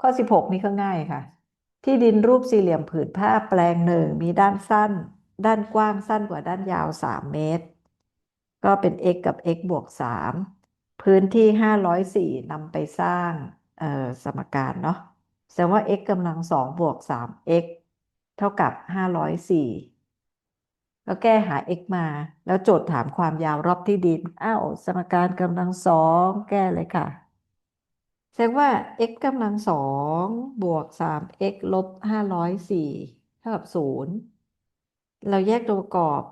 ข้อ 16 นี่ก็ง่ายค่ะ ที่ดินรูปสี่เหลี่ยมผืนผ้าแปลงหนึ่งมีด้านสั้น ด้านกว้างสั้นกว่าด้านยาว 3 เมตร ก็เป็น x กับ x บวก 3 พื้นที่ 504นำไปสร้างสมการเนาะแสดงว่า x กำลัง 2 บวก 3x เท่ากับ 504 ก็แก้หา x มา แล้วโจทย์ถามความยาวรอบที่ดิน อ้าวสมการกำลังสองแก้เลยค่ะ แสดงว่า x กำลังสองบวก 3x ลบ 504 เท่ากับ 0 เราแยกตัวประกอบ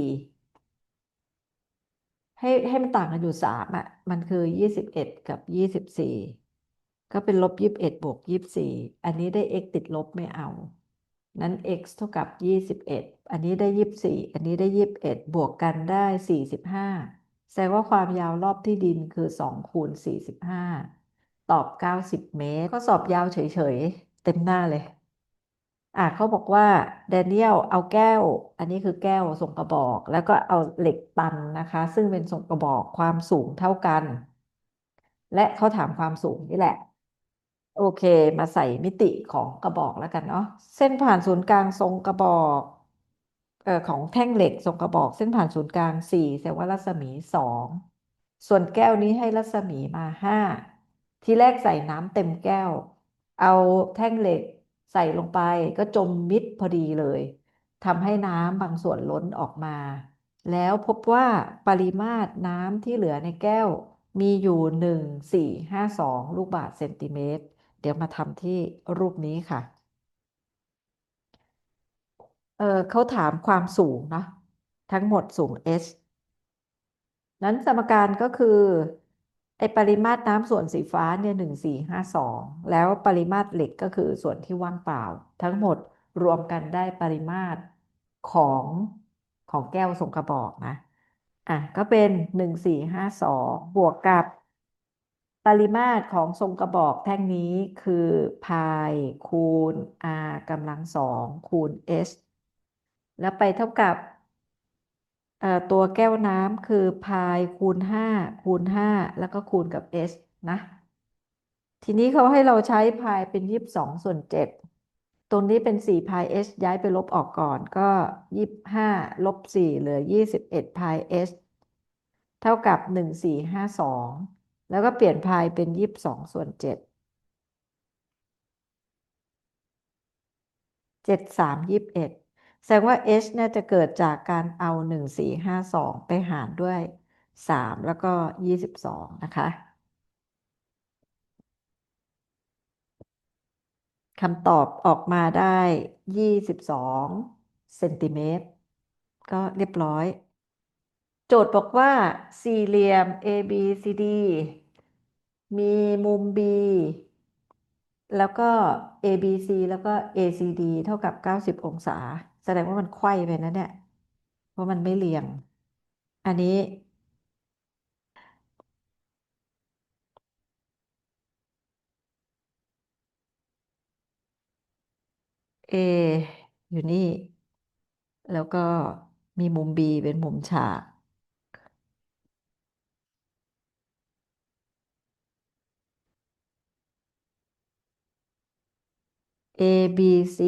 504 ให้ให้มันต่างกันอยู่ 3 อะ มันคือ 21 กับ 24ก็เป็นลบ21บวก24อันนี้ได้ x ติดลบไม่เอา นั้น x เท่ากับ 21 อันนี้ได้ 24 อันนี้ได้ 21 บวกกันได้ 45 แสดงว่าความยาวรอบที่ดินคือ 2 คูณ 45 ตอบ 90 เมตร ก็สอบยาวเฉยๆ เต็มหน้าเลย อะเขาบอกว่าแดเนียลเอาแก้ว อันนี้คือแก้วทรงกระบอก แล้วก็เอาเหล็กตันนะคะ ซึ่งเป็นทรงกระบอกความสูงเท่ากัน และเขาถามความสูงนี่แหละ โอเค มาใส่มิติของกระบอกแล้วกันเนาะเส้นผ่านศูนย์กลางทรงกระบอกเอ่อของแท่งเหล็กทรงกระบอก เส้นผ่านศูนย์กลางสี่แสดงว่ารัศมีสองส่วนแก้วนี้ให้รัศมีมาห้าทีแรกใส่น้ำเต็มแก้ว เอาแท่งเหล็กใส่ลงไปก็จมมิดพอดีเลยทำให้น้ำบางส่วนล้นออกมา แล้วพบว่าปริมาตรน้ำที่เหลือในแก้วมีอยู่หนึ่งสี่ห้าสองลูกบาศก์เซนติเมตร ดี๋ยวมาทำที่รูปนี้ค่ะ เออเขาถามความสูงเนาะทั้งหมดสูง h นั้นสมการก็คือ ไอปริมาตรน้ำส่วนสีฟ้าเนี่ยหนึ่งสี่ห้าสองแล้วปริมาตรเหล็กก็คือส่วนที่ว่างเปล่า ทั้งหมดรวมกันได้ปริมาตรของของแก้วทรงกระบอกนะ อะ ก็เป็นหนึ่งสี่ห้าสองบวกกับ ปริมาตรของทรงกระบอกแท่งนี้คือพายคูณ r กำลังสองคูณ h แล้วไปเท่ากับตัวแก้วน้ำคือพายคูณห้าคูณห้าแล้วก็คูณกับ h นะ ทีนี้เขาให้เราใช้พายเป็นยี่สิบสองส่วนเจ็ดตรงนี้เป็นสี่พาย h ย้ายไปลบออกก่อนก็ยี่ห้าลบสี่เหลือยี่สิบเอ็ดพาย h เท่ากับหนึ่งสี่ห้าสอง แล้วก็เปลี่ยนพายเป็นยี่สิบสองส่วนเจ็ดเจ็ดสามยี่สิบเอ็ดแสดงว่า h เนี่ยจะเกิดจากการเอาหนึ่งสี่ห้าสองไปหารด้วยสามแล้วก็ยี่สิบสองนะคะคำตอบออกมาได้ยี่สิบสองเซนติเมตร ก็เรียบร้อย โจทย์บอกว่าสี่เหลี่ยม ABCD มีมุม B แล้วก็ ABC แล้วก็ ACD เท่ากับ 90 องศา แสดงว่ามันไขว้ไปนะเนี่ย เพราะมันไม่เรียง อันนี้ A อยู่นี่ แล้วก็มีมุม B เป็นมุมฉาก A B C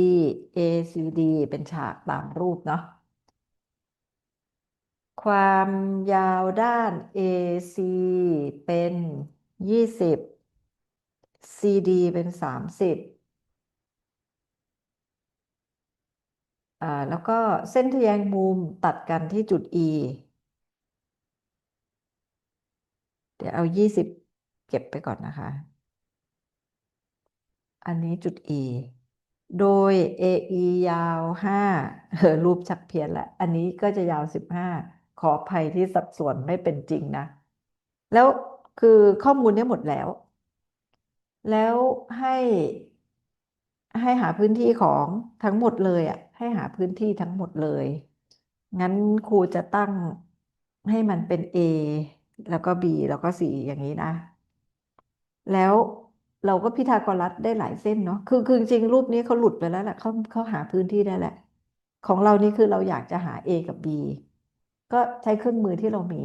A C D เป็นฉากตามรูปเนาะความยาวด้าน AC เป็นยี่สิบ CD เป็นสามสิบอ่าแล้วก็เส้นทแยงมุมตัดกันที่จุด E เดี๋ยวเอายี่สิบเก็บไปก่อนนะคะ อันนี้จุด E โดย AE ยาวห้าเออรูปชักเพี้ยนละ อันนี้ก็จะยาวสิบห้าขออภัยที่สัดส่วนไม่เป็นจริงนะ แล้วคือข้อมูลเนี้หมดแล้ว แล้วให้ให้หาพื้นที่ของทั้งหมดเลยอะ ให้หาพื้นที่ทั้งหมดเลย งั้นครูจะตั้งให้มันเป็น A แล้วก็ B แล้วก็ C อย่างนี้นะ แล้ว เราก็พีทาโกรัสได้หลายเส้นเนาะคือคือจริงรูปนี้เขาหลุดไปแล้วแหละเขาเขาหาพื้นที่ได้แหละ ของเรานี่คือเราอยากจะหา A กับ B ก็ใช้เครื่องมือที่เรามี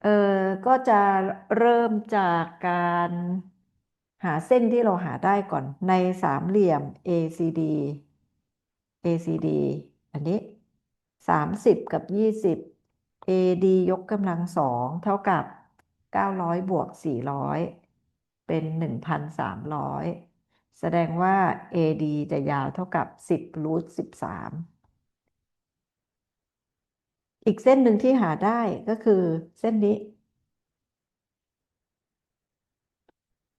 เออก็จะเริ่มจากการหาเส้นที่เราหาได้ก่อนในสามเหลี่ยม ACD ACD อันนี้สามสิบกับยี่สิบ AD ยกกำลังสองเท่ากับเก้าร้อยบวกสี่ร้อย เป็นหนึ่งพันสามร้อยแสดงว่า AD จะยาวเท่ากับสิบรูทสิบสามอีกเส้นหนึ่งที่หาได้ก็คือเส้นนี้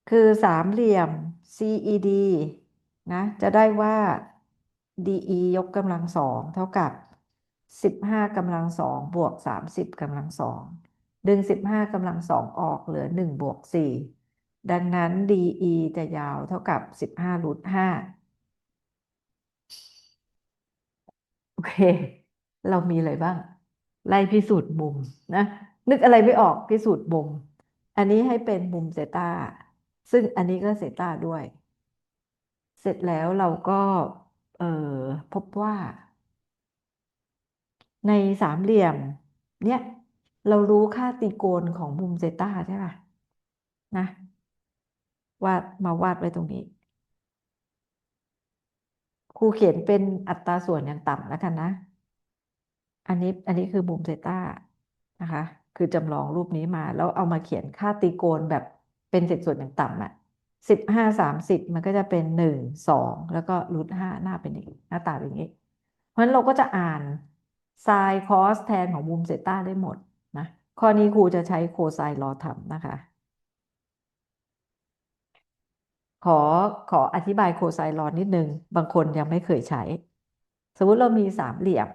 คือสามเหลี่ยม CED นะ จะได้ว่า DE ยกกำลังสองเท่ากับ 15กำลังสองบวก 30กำลังสองดึง 15กำลังสองออกเหลือ 1 บวก 4 ดังนั้น DE จะยาวเท่ากับ 15รูท5โอเค เรามีอะไรบ้าง ไล่พิสูจน์มุมนะ นึกอะไรไม่ออกพิสูจน์มุม อันนี้ให้เป็นมุมเซต้าซึ่งอันนี้ก็เซต้าด้วย เสร็จแล้วเราก็เออพบว่า ในสามเหลี่ยม เนี่ย เรารู้ค่าตรีโกณของมุมเซต้าใช่ป่ะนะ วาดมาวาดไว้ตรงนี้ ครูเขียนเป็นอัตราส่วนอย่างต่ำแล้วกันนะ อันนี้อันนี้คือมุมเซต้านะคะ คือจำลองรูปนี้มา แล้วเอามาเขียนค่าตรีโกณแบบเป็นเศษส่วนอย่างต่ำอะสิบห้าสามสิบมันก็จะเป็นหนึ่งสองแล้วก็รูทห้าหน้าเป็นอย่างหน้าตาเป็นอย่างนี้ เพราะฉะนั้นเราก็จะอ่านไซน์คอสแทนของมุมเซต้าได้หมดนะข้อนี้ครูจะใช้โคไซน์รอทำนะคะ ขอขออธิบายโคไซน์รอนิดนึง บางคนยังไม่เคยใช้ สมมติเรามีสามเหลี่ยม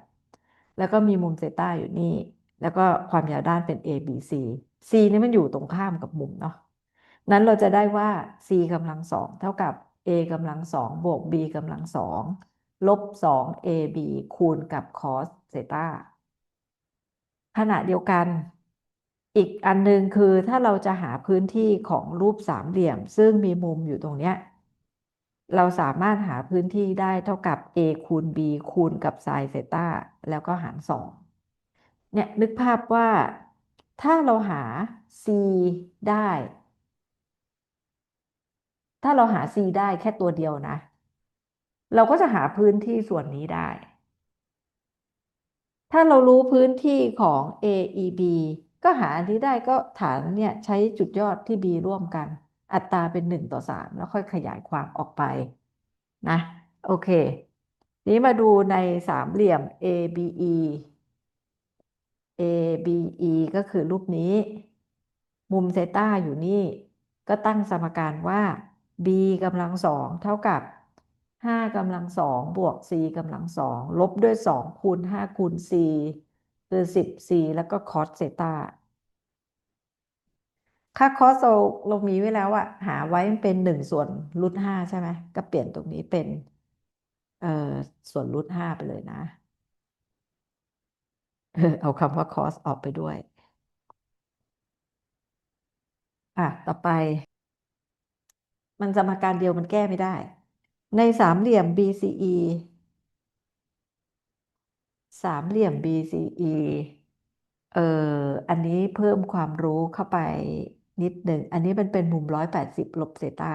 แล้วก็มีมุมเซต้าอยู่นี่ แล้วก็ความยาวด้านเป็น A B C C นี่มันอยู่ตรงข้ามกับมุมเนาะนั้นเราจะได้ว่า c กำลังสองเท่ากับ a กำลังสองบวก b กำลังสองลบสอง ab คูณกับ cos เซต้าขณะเดียวกัน อีกอันหนึ่งคือถ้าเราจะหาพื้นที่ของรูปสามเหลี่ยม ซึ่งมีมุมอยู่ตรงเนี้ยเราสามารถหาพื้นที่ได้เท่ากับ a คูณ b คูณกับ sin เซต้าแล้วก็หารสองเนี่ยนึกภาพว่าถ้าเราหา c ได้ ถ้าเราหา c ได้แค่ตัวเดียวนะ เราก็จะหาพื้นที่ส่วนนี้ได้ ถ้าเรารู้พื้นที่ของ a e b ก็หาอันนี้ได้ก็ฐานเนี่ยใช้จุดยอดที่ b ร่วมกัน อัตราเป็น 1 ต่อ 3 แล้วค่อยขยายความออกไปนะโอเค นี้มาดูในสามเหลี่ยม ABE ABE ก็คือรูปนี้ มุมเซต้าอยู่นี่ ก็ตั้งสมการว่า b กำลังสองเท่ากับ 5กำลังสองบวก c กำลังสองลบด้วย 2 คูณ 5 คูณ c คือ 10c แล้วก็ cos เซต้าค่า cos เราเรามีไว้แล้วอะหาไว้เป็น1ส่วนรูท5ใช่ไหมก็เปลี่ยนตรงนี้เป็น เอ่อส่วนรูท5ไปเลยนะ เอาคำว่า cos ออกไปด้วย อะ ต่อไป มันสมการเดียวมันแก้ไม่ได้ ในสามเหลี่ยม BCE สามเหลี่ยม BCE เอ่ออันนี้เพิ่มความรู้เข้าไปนิดหนึ่ง อันนี้มันเป็นมุมร้อยแปดสิบลบเซตา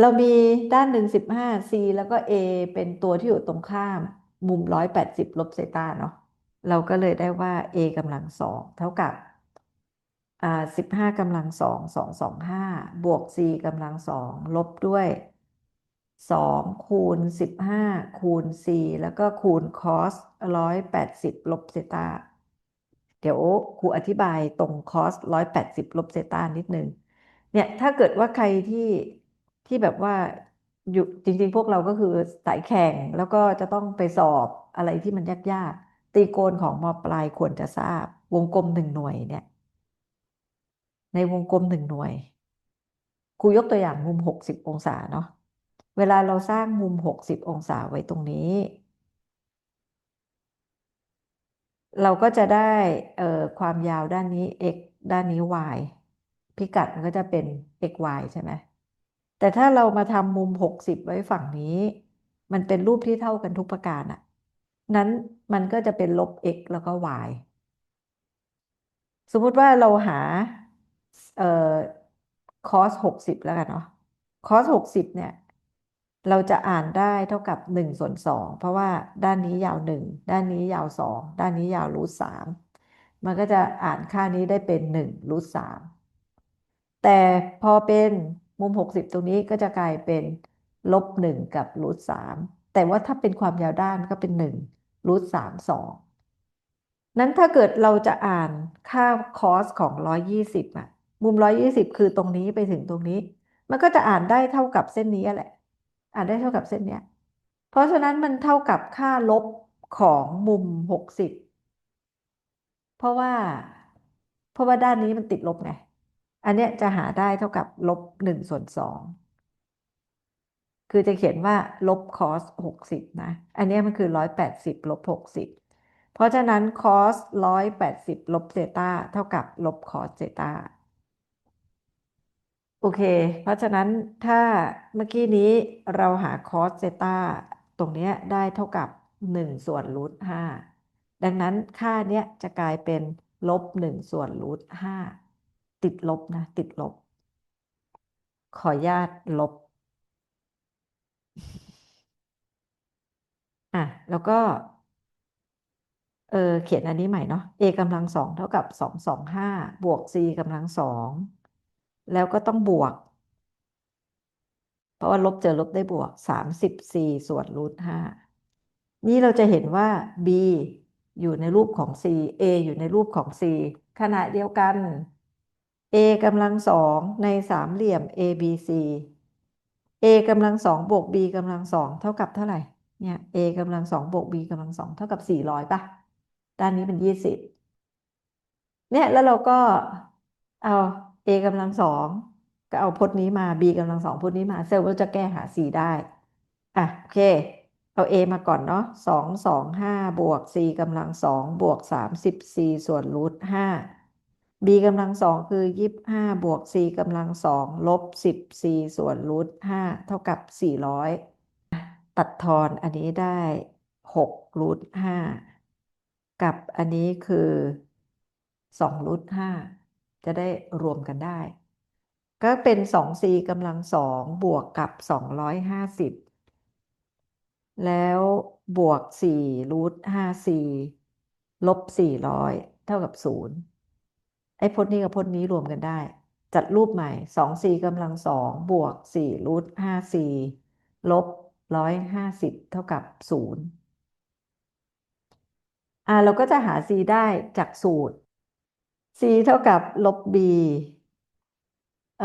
เรามีด้านหนึ่งสิบห้า C แล้วก็ A เป็นตัวที่อยู่ตรงข้าม มุมร้อยแปดสิบลบเซตาเนาะ เราก็เลยได้ว่า A กำลังสองเท่ากับอ่าสิบห้ากำลังสองสองสองห้าบวก c กำลังสองลบด้วย สองคูณสิบห้าคูณ c แล้วก็คูณ cos ร้อยแปดสิบลบเซตาเดี๋ยวครูอธิบายตรง cos ร้อยแปดสิบลบเซตานิดนึงเนี่ยถ้าเกิดว่าใครที่ที่แบบว่าอยู่จริง ๆ พวกเราก็คือสายแข่งแล้วก็จะต้องไปสอบอะไรที่มันยากๆตีโกณของมปลายควรจะทราบ วงกลมหนึ่งหน่วยเนี่ย ในวงกลมหนึ่งหน่วยครูยกตัวอย่างมุมหกสิบองศาเนาะ เวลาเราสร้างมุมหกสิบองศาไว้ตรงนี้ เราก็จะได้เอ่อความยาวด้านนี้ x ด้านนี้ y พิกัดมันก็จะเป็น x y ใช่ไหมแต่ถ้าเรามาทำมุม 60 ไว้ฝั่งนี้ มันเป็นรูปที่เท่ากันทุกประการอะนั้นมันก็จะเป็นลบ x แล้วก็ y สมมุติว่าเราหาเอ่อ cos 60แล้วกันเนาะ cos 60เนี่ย เราจะอ่านได้เท่ากับ1ส่วน2เพราะว่าด้านนี้ยาว 1 ด้านนี้ยาว 2 ด้านนี้ยาวรูท3มันก็จะอ่านค่านี้ได้เป็น1รูท3แต่พอเป็นมุม 60 ตรงนี้ก็จะกลายเป็นลบ1กับรูท3แต่ว่าถ้าเป็นความยาวด้านก็เป็น1รูท3 2นั้นถ้าเกิดเราจะอ่านค่า cos ของ 120อะมุม 120 คือตรงนี้ไปถึงตรงนี้ มันก็จะอ่านได้เท่ากับเส้นนี้แหละ อ่าได้เท่ากับเส้นเนี้ย เพราะฉะนั้นมันเท่ากับค่าลบของมุม60เพราะว่า เพราะว่าด้านนี้มันติดลบไง อันเนี้ยจะหาได้เท่ากับลบ1ส่วน2คือจะเขียนว่าลบ cos 60นะ อันเนี้ยมันคือ180ลบ60เพราะฉะนั้น cos 180ลบเซตาเท่ากับลบ cos เซตา โอเค เพราะฉะนั้นถ้าเมื่อกี้นี้เราหา cos เซตาตรงนี้ได้เท่ากับ 1 ส่วนรูท5ดังนั้นค่าเนี้ยจะกลายเป็นลบ 1 ส่วนรูท5ติดลบนะ ติดลบ ขออนุญาตลบ อะ แล้วก็ เออเขียนอันนี้ใหม่เนาะ a กำลังสองเท่ากับสองสองห้าบวก c กำลังสอง แล้วก็ต้องบวก เพราะว่าลบเจอลบได้บวกสามสิบสี่ส่วนรูทห้านี่เราจะเห็นว่า b อยู่ในรูปของ c a อยู่ในรูปของ c ขณะเดียวกัน a กำลังสองในสามเหลี่ยม a b c a กำลังสองบวก b กำลังสองเท่ากับเท่าไหร่ เนี่ย a กำลังสองบวก b กำลังสองเท่ากับสี่ร้อยป่ะ ด้านนี้เป็นยี่สิบเนี่ยแล้วเราก็เอา a กำลังสองก็เอาพจน์นี้มา b กำลังสองพจน์นี้มาเซลล์ก็จะแก้หา c ได้อะโอเค เอา a มาก่อนเนาะสองสองห้าบวก c กำลังสองบวกสามสิบ c ส่วนรูทห้า b กำลังสองคือยี่สิบห้าบวก c กำลังสองลบสิบ c ส่วนรูทห้าเท่ากับสี่ร้อยตัดทอนอันนี้ได้หกรูทห้ากับอันนี้คือสองรูทห้า จะได้รวมกันได้ ก็เป็นสอง c กำลังสองบวกกับสองร้อยห้าสิบแล้วบวกสี่รูทห้า c ลบสี่ร้อยเท่ากับศูนย์ไอ้พจน์นี้กับพจน์นี้รวมกันได้ จัดรูปใหม่สอง c กำลังสองบวกสี่รูทห้า c ลบร้อยห้าสิบเท่ากับศูนย์อ่าเราก็จะหา c ได้จากสูตร c เท่ากับลบ b เอ่อ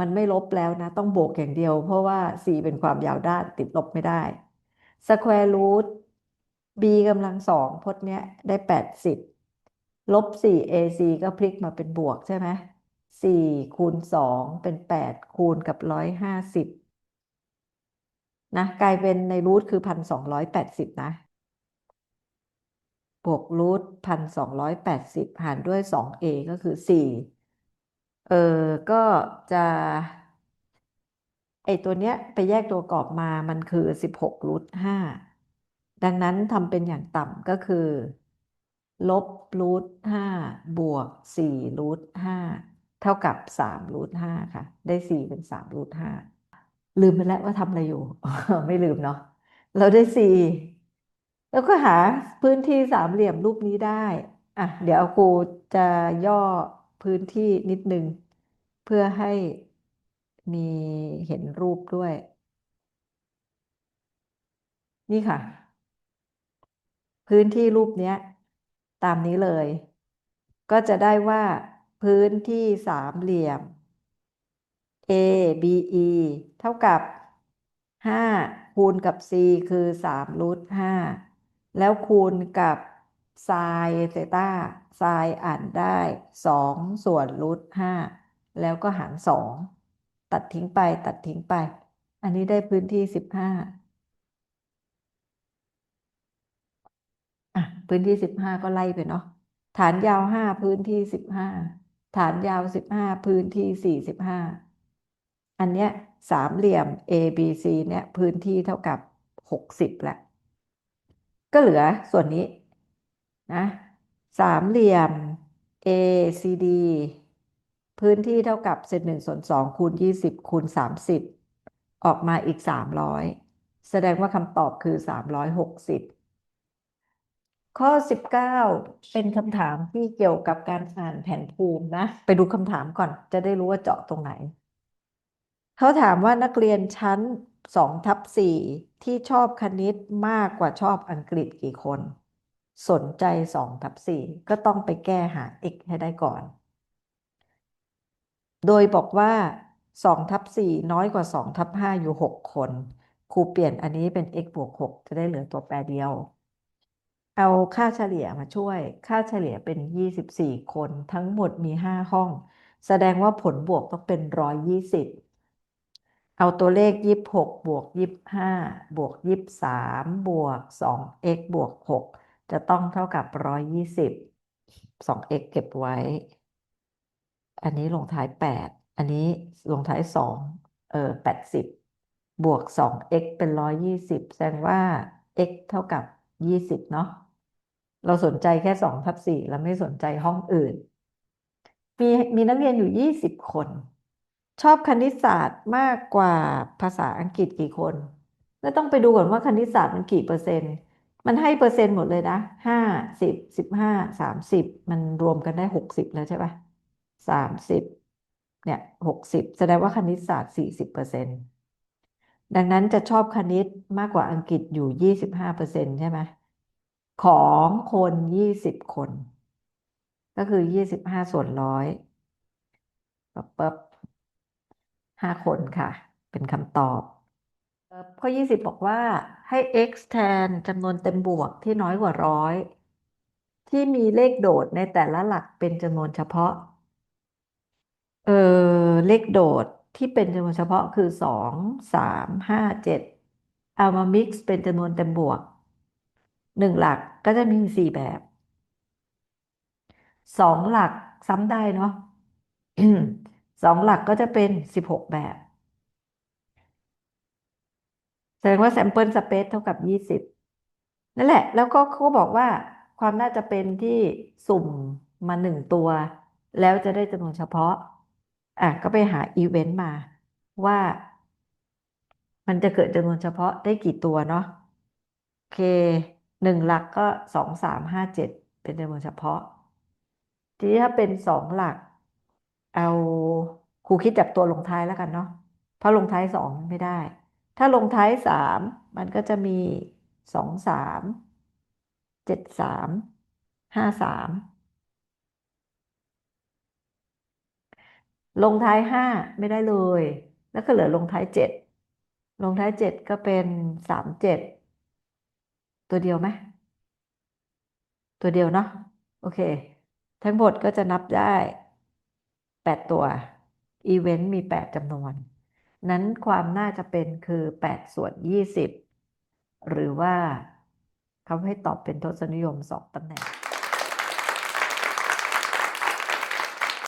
มันไม่ลบแล้วนะ ต้องบวกอย่างเดียว เพราะว่า c เป็นความยาวด้านติดลบไม่ได้ square root b กำลังสองพจน์เนี้ยได้แปดสิบลบสี่ ac ก็พลิกมาเป็นบวกใช่ไหมสี่คูณสองเป็นแปดคูณกับร้อยห้าสิบนะ กลายเป็นในรูทคือพันสองร้อยแปดสิบนะ บวกรูทพันสองร้อยแปดสิบหารด้วยสองเอก็คือสี่เออก็จะไอตัวเนี้ยไปแยกตัวกรอบมามันคือสิบหกรูทห้าดังนั้นทำเป็นอย่างต่ำก็คือ ลบรูทห้าบวกสี่รูทห้าเท่ากับสามรูทห้าค่ะ ได้สี่เป็นสามรูทห้าลืมไปแล้วว่าทำอะไรอยู่ ไม่ลืมเนาะเราได้สี่ แล้วก็หาพื้นที่สามเหลี่ยมรูปนี้ได้ อะ เดี๋ยวครูจะย่อพื้นที่นิดนึง เพื่อให้มีเห็นรูปด้วย นี่ค่ะ พื้นที่รูปเนี้ยตามนี้เลย ก็จะได้ว่าพื้นที่สามเหลี่ยม A B E เท่ากับห้าคูณกับ c คือสามรูทห้า แล้วคูณกับไซน์เซต้าไซน์อ่านได้สองส่วนรูทห้าแล้วก็หารสองตัดทิ้งไปตัดทิ้งไป อันนี้ได้พื้นที่สิบห้าอะพื้นที่สิบห้าก็ไล่ไปเนาะฐานยาวห้าพื้นที่สิบห้าฐานยาวสิบห้าพื้นที่สี่สิบห้าอันเนี้ยสามเหลี่ยม A B C เนี่ยพื้นที่เท่ากับหกสิบแหละ ก็เหลือส่วนนี้นะสามเหลี่ยม A C D พื้นที่เท่ากับเศษหนึ่งส่วนสองคูณยี่สิบคูณสามสิบออกมาอีกสามร้อยแสดงว่าคำตอบคือสามร้อยหกสิบข้อสิบเก้าเป็นคำถามที่เกี่ยวกับการอ่านแผนภูมินะ ไปดูคำถามก่อนจะได้รู้ว่าเจาะตรงไหน เขาถามว่านักเรียนชั้นสองทับสี่ ที่ชอบคณิตมากกว่าชอบอังกฤษกี่คน สนใจสองทับสี่ก็ต้องไปแก้หา x ให้ได้ก่อน โดยบอกว่า2ทับ4น้อยกว่า2ทับ5อยู่6คนครูเปลี่ยนอันนี้เป็น x บวก6จะได้เหลือตัวแปรเดียว เอาค่าเฉลี่ยมาช่วย ค่าเฉลี่ยเป็น24คนทั้งหมดมี5ห้อง แสดงว่าผลบวกต้องเป็น120 เอาตัวเลข 26 บวก 25 บวก 23 บวก 2x บวก 6 จะต้องเท่ากับ 120 2x เก็บไว้ อันนี้ลงท้ายแปดอันนี้ลงท้ายสองเออแปดสิบบวกสอง x เป็นร้อยยี่สิบแสดงว่า x เท่ากับยี่สิบเนาะ เราสนใจแค่สองทับสี่เราไม่สนใจห้องอื่น มีมีนักเรียนอยู่ยี่สิบคน ชอบคณิตศาสตร์มากกว่าภาษาอังกฤษกี่คน แล้วต้องไปดูก่อนว่าคณิตศาสตร์มันกี่เปอร์เซ็นต์ มันให้เปอร์เซ็นต์หมดเลยนะห้าสิบสิบห้าสามสิบมันรวมกันได้หกสิบแล้วใช่ปะสามสิบเนี่ยหกสิบแสดงว่าคณิตศาสตร์สี่สิบเปอร์เซ็นต์ดังนั้นจะชอบคณิตมากกว่าอังกฤษอยู่ยี่สิบห้าเปอร์เซ็นต์ใช่ไหมของคนยี่สิบคน ก็คือยี่สิบห้าส่วนร้อยปั๊บปั๊บ ห้าคนค่ะ เป็นคำตอบข้อยี่สิบบอกว่าให้ x แทนจำนวนเต็มบวกที่น้อยกว่าร้อยที่มีเลขโดดในแต่ละหลักเป็นจำนวนเฉพาะ เออเลขโดดที่เป็นจำนวนเฉพาะคือสองสามห้าเจ็ดเอามา mix เป็นจำนวนเต็มบวกหนึ่งหลักก็จะมีสี่แบบสองหลักซ้ำได้เนาะ สองหลักก็จะเป็นสิบหกแบบ แสดงว่า sample space เท่ากับยี่สิบนั่นแหละ แล้วก็เขาบอกว่าความน่าจะเป็นที่สุ่มมาหนึ่งตัว แล้วจะได้จำนวนเฉพาะ อะก็ไปหาอีเวนต์มาว่า มันจะเกิดจำนวนเฉพาะได้กี่ตัวเนาะโอเคหนึ่งหลักก็สองสามห้าเจ็ดเป็นจำนวนเฉพาะ ทีนี้ถ้าเป็นสองหลัก เอาครูคิดจากตัวลงท้ายแล้วกันเนาะเพราะลงท้ายสองไม่ได้ ถ้าลงท้ายสามมันก็จะมีสองสามเจ็ดสามห้าสามลงท้ายห้าไม่ได้เลย แล้วก็เหลือลงท้ายเจ็ดลงท้ายเจ็ดก็เป็นสามเจ็ดตัวเดียวไหมตัวเดียวเนาะโอเค ทั้งหมดก็จะนับได้ แปดตัวอีเวนต์มีแปดจำนวน นั้นความน่าจะเป็นคือแปดส่วนยี่สิบหรือว่าเขาให้ตอบเป็นทศนิยมสองตำแหน่ง